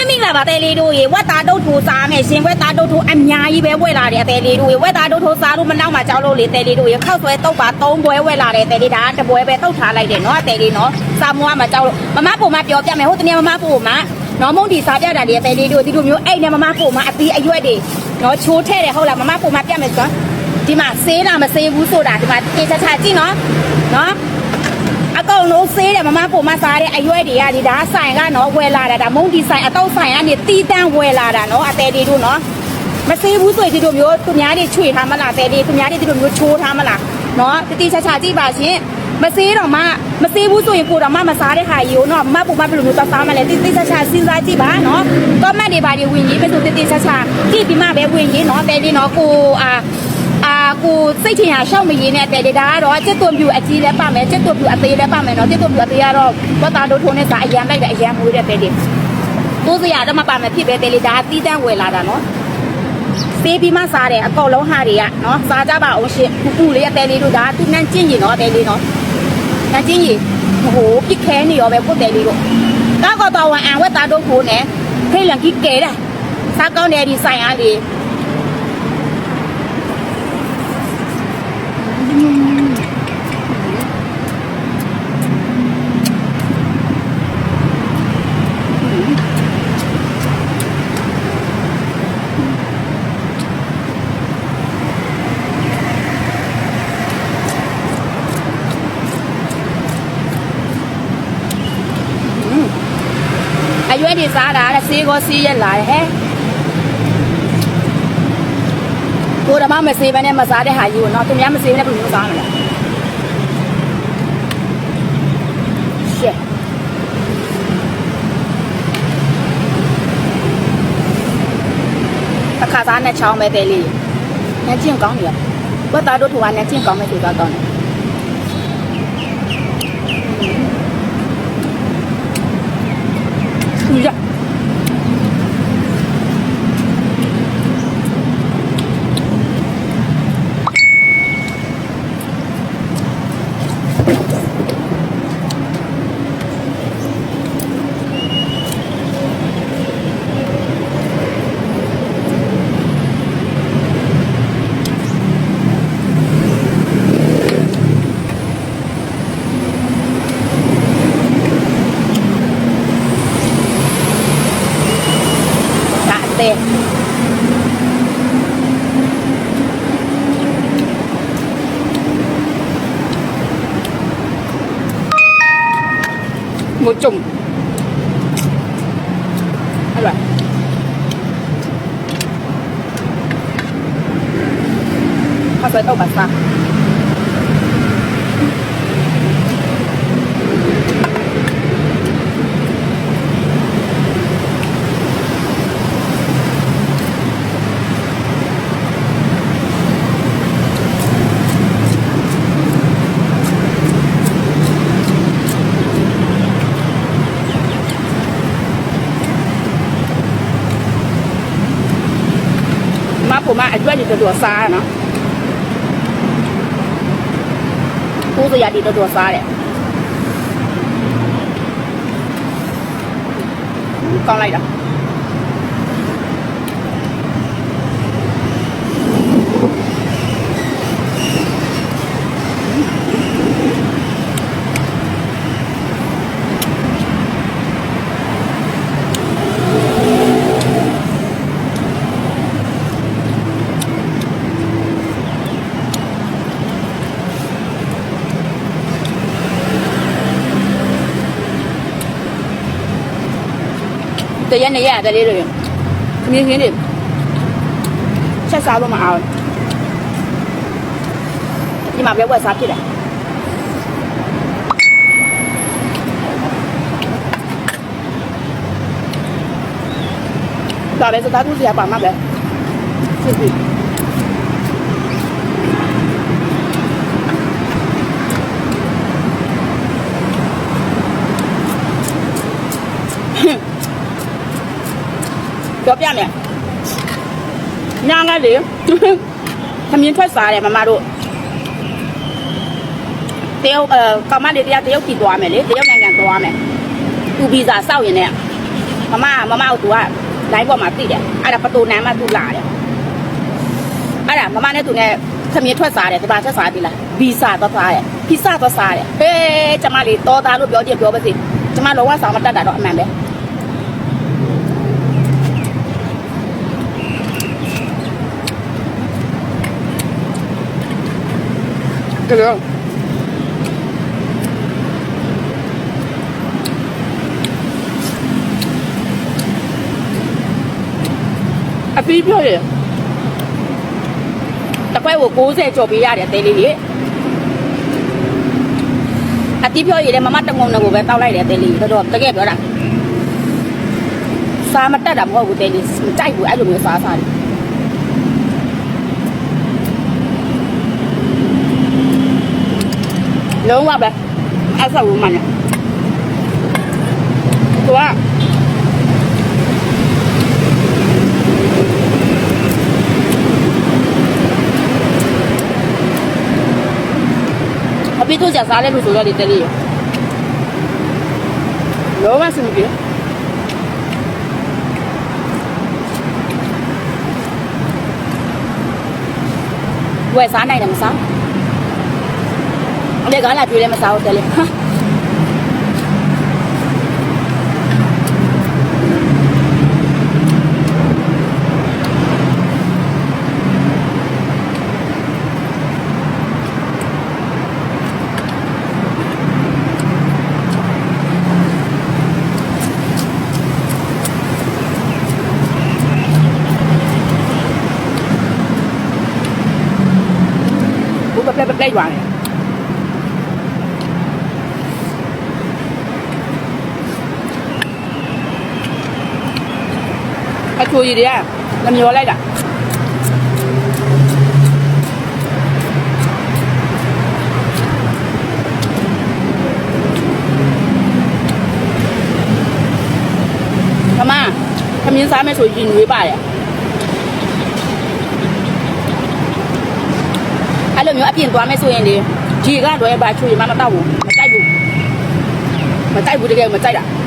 မမိလာပါတဲလေးတို့ရေဝက်သားတုတ်ထိုးစားမယ်ရှင်ဝက်သားတုတ်ထိုးအများကြီးပဲဝက်လာတယ်အတဲလေးတို့ရေဝက်သားတုတ်ထိုးစားလို့မနောက်မှကြောက်လို့လေတဲလေးတို့ရေခောက်ဆွဲတုတ်ပါ၃ပွဲဝက်လာတယ်တဲလေးဒါတပွဲပဲတုတ်ထားလိုက်တယ်နော်အတဲလေးနော်စာမွားမှကြောက်လို့မမပုံမပြောပြမယ်ဟုတ်တနေ့မမပုံမနော်မုံဒီစားပြတာလေအတဲလေးတို့ဒီလိုမျိုးအဲ့နဲ့မမပုံမအပီးအရွက်တွေနော်ချိုးထဲတယ်ဟုတ်လားမမပုံမပြမယ်ဆိုတော့ဒီမှာဆေးလားမဆေးဘူးဆိုတာဒီမှာတေချာချာကြည့်နော်နော် အကောင်လုံးဆေးတယ်မမပုံမစားတဲ့အရွက်တွေကဒီဒါဆိုင်ကနော်ဝယ်လာတာဒါမုံဒီဆိုင်အတော့ဆိုင်ကနေတီးတန်းဝယ်လာတာနော်အသေးလေးတို့နော်မဆေးဘူးဆိုရင်ဒီလိုမျိုးသူများတွေချွေထားမလားတဲလေးသူများတွေဒီလိုမျိုးချိုးထားမလားနော်တတိချာချာကြည့်ပါရှင်မဆေးတော့မှမဆေးဘူးဆိုရင်ကိုတော့မှမစားတဲ့ခါကြီးကိုနော်မပုံမဘယ်လိုမျိုးသွားစားမလဲတိတိချာချာစဉ်းစားကြည့်ပါနော်ကောမန့်တွေပါတွေဝင်ကြီးပဲဆိုတိတိချာချာကြည့်ပြီးမှပဲဝင်ကြီးနော်တဲလေးနော်ကိုအာအာ ကိုစိတ်ထင်ရရှောက်မရင်းနဲ့တဲလေးဒါကတော့စစ်သွန်ပြူအကြီးလည်းပါမယ်စစ်သွန်ပြူအသေးလည်းပါမယ်နော်စစ်သွန်ပြူအသေးကတော့ဝတ်သားတို့ထုံးနဲ့စာအရန်လိုက်တဲ့အရန်မွေးတဲ့တဲလေးတိုးစရာတော့မပါမယ်ဖြစ်ပဲတဲလေးဒါအသီးတန်းဝယ်လာတာနော်ပေးပြီးမှစားတယ်အကောလုံးဟာတွေကနော်စားကြပါအောင်ရှင်ပူပူလေးအသေးလေးတို့ဒါသူနန်းကျင့်ရင်နော်အသေးလေးနော်နန်းကျင့်ရင်ဟိုပြစ်ခဲနေရောပဲပုတ်တယ်လေးတို့ကောက်ကတော့ဝန်အံဝက်သားတို့ကိုနဲ့ဖိလန်ကြီးကဲတာစားကောင်းတယ်ဒီဆိုင်အားလေး အရွက်တွေစားတာတဲ့ဆေးကောဆေးရက်လာတယ်ဟဲ့ကိုယ်ဓမ္မမဆေးဘဲနဲ့မစားတဲ့ဟာကြီးကိုနော်သူများမဆေးဘဲနဲ့ဘယ်လိုစားမလဲရှက်အခါစားနဲ့ချောင်းပဲတဲ့လေးညကျင့်ကောင်းတယ်ဘတ်သားတို့ထူကညကျင့်ကောင်းမယ်ဆိုတော့ကောင်းတယ် 注意一。một chủng. Hay là hoa giấy đâu bà sao ကိုမအကျွက်ကြီးတော်တော်စားနော်ကိုစရာတီတော်တော်စားတယ်ကောင်းလိုက်တာ တရက်နဲ့ရတယ်လေးတွေခင်းခင်းတွေချက်စားလို့မအောင်ဒီမှာပဲဝက်စားဖြစ်တယ်ဒါပဲစကားသူစရာပါမှာပဲစစ်စ ပြောပြမယ်ညာငါလေသမင်းထွက်စားတယ်မမတို့တယောက်အဲကမလေးတရားတယောက်ကြည့်သွားမယ်လေတယောက်နိုင်ငံသွားမယ်သူဗီဇာစောက်ရင်လည်းမမမမတို့ကလိုင်းပေါ်မှာသိတယ်အဲ့ဒါပတူနန်းမှသူလာတယ်အဲ့ဒါမမနဲ့သူနဲ့သမီးထွက်စားတယ်ဒီပါထွက်စားပြီလားဗီဇာသွားစားတယ်ဗီဇာသွားစားတယ်ဟေးကျမလေးတော်သားလို့ပြောကြည့်ပြောပါစေကျမလုံးဝဆောင်မတက်တာတော့အမှန်ပဲ ကဲအပီးပြောရတစ်ခွက်ကို60ကျော်ပေးရတယ်တဲလေးကြီးအတီးပြောရည်လည်းမမတငုံနဲ့ကိုပဲတောက်လိုက်တယ်တဲလေးတော်တော်တကယ်ပြောတာစားမတက်တာမဟုတ်ဘူးတဲလေးကြိုက်ဘူးအဲ့လိုမျိုးစားစားတယ် လုံးဝပဲအဆောက်ဘူးမှန်တယ်သူကအပိတို့ကြစားလဲလို့ဆိုတော့ဒီတလေးရောမစမပြေဝယ်စားနိုင်တယ်မစား အဲ့ဒါကလာပြေးလဲမစားဘူးတလေးဟာဘူး ပပပပလိုက်သွားတယ်အချိုကြီးတွေကလမျောလိုက်တာခမခမင်းစားမယ်ဆိုရင်ရွေးပါတယ်အဲ့လိုမျိုးအပြင်သွားမယ်ဆိုရင်လေဒီကတော့ဘာချွေမှမတော့ဘူးမကြိုက်ဘူးမကြိုက်ဘူးတကယ်မကြိုက်တာ